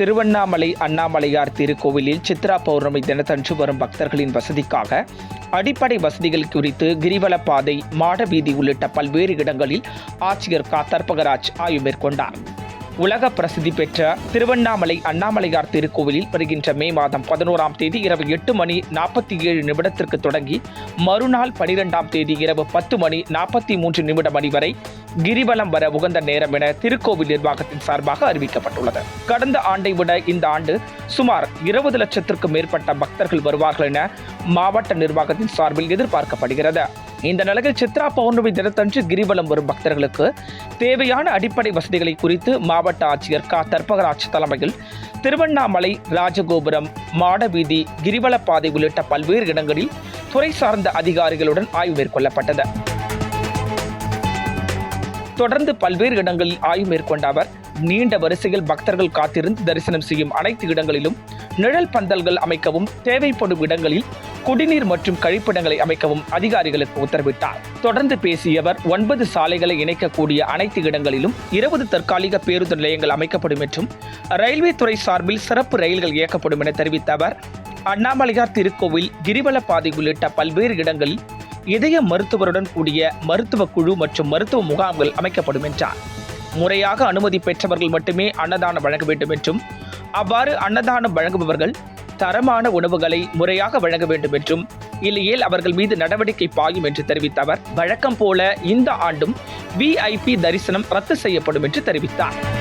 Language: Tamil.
திருவண்ணாமலை அண்ணாமலையார் திருக்கோவிலில் சித்ரா பௌர்ணமி தினத்தன்று வரும் பக்தர்களின் வசதிக்காக அடிப்படை வசதிகள் குறித்து கிரிவலப்பாதை மாடவீதி உள்ளிட்ட பல்வேறு இடங்களில் ஆட்சியர் கா. தர்பகராஜ் ஆய்வு மேற்கொண்டார். உலக பிரசித்தி பெற்ற திருவண்ணாமலை அண்ணாமலையார் திருக்கோவிலில் வருகின்ற மே மாதம் பதினோராம் தேதி இரவு எட்டு மணி நாற்பத்தி ஏழு நிமிடத்திற்கு தொடங்கி மறுநாள் பனிரெண்டாம் தேதி இரவு பத்து மணி நாற்பத்தி மூன்று நிமிடம் மணி வரை கிரிவலம் வர உகந்த நேரம் என திருக்கோவில் நிர்வாகத்தின் சார்பாக அறிவிக்கப்பட்டுள்ளது. கடந்த ஆண்டை விட இந்த ஆண்டு சுமார் இருபது லட்சத்திற்கும் மேற்பட்ட பக்தர்கள் வருவார்கள் என மாவட்ட நிர்வாகத்தின் சார்பில் எதிர்பார்க்கப்படுகிறது. இந்த நிலையில் சித்ரா பௌர்ணமி தினத்தன்று கிரிவலம் வரும் பக்தர்களுக்கு தேவையான அடிப்படை வசதிகளை குறித்து மாவட்ட ஆட்சியர் கா. தர்பகராஜ் தலைமையில் திருவண்ணாமலை ராஜகோபுரம் மாடவீதி கிரிவல பாதை உள்ளிட்ட பல்வேறு இடங்களில் துறை சார்ந்த அதிகாரிகளுடன் ஆய்வு மேற்கொள்ளப்பட்டது. தொடர்ந்து பல்வேறு இடங்களில் ஆய்வு மேற்கொண்ட அவர் நீண்ட வரிசையில் பக்தர்கள் காத்திருந்து தரிசனம் செய்யும் அனைத்து இடங்களிலும் நிழல் பந்தல்கள் அமைக்கவும் தேவைப்படும் இடங்களில் குடிநீர் மற்றும் கழிப்பிடங்களை அமைக்கவும் அதிகாரிகளுக்கு உத்தரவிட்டார். தொடர்ந்து பேசிய அவர் ஒன்பது சாலைகளை இணைக்கக்கூடிய அனைத்து இடங்களிலும் இருபது தற்காலிக பேருந்து நிலையங்கள் அமைக்கப்படும் என்றும் ரயில்வே துறை சார்பில் சிறப்பு ரயில்கள் இயக்கப்படும் என தெரிவித்த அவர் அண்ணாமலையார் திருக்கோவில் கிரிவல பாதை உள்ளிட்ட பல்வேறு இடங்களில் இதய மருத்துவருடன் கூடிய மருத்துவ குழு மற்றும் மருத்துவ முகாம்கள் அமைக்கப்படும் என்றார். முறையாக அனுமதி பெற்றவர்கள் மட்டுமே அன்னதானம் வழங்க வேண்டும் என்றும் அவ்வாறு அன்னதானம் வழங்குபவர்கள் தரமான உணவுகளை முறையாக வழங்க வேண்டும் என்றும் இல்லையேல் அவர்கள் மீது நடவடிக்கை பாயும் என்று தெரிவித்த அவர் வழக்கம் போல இந்த ஆண்டும் விஐபி தரிசனம் ரத்து செய்யப்படும் என்று தெரிவித்தார்.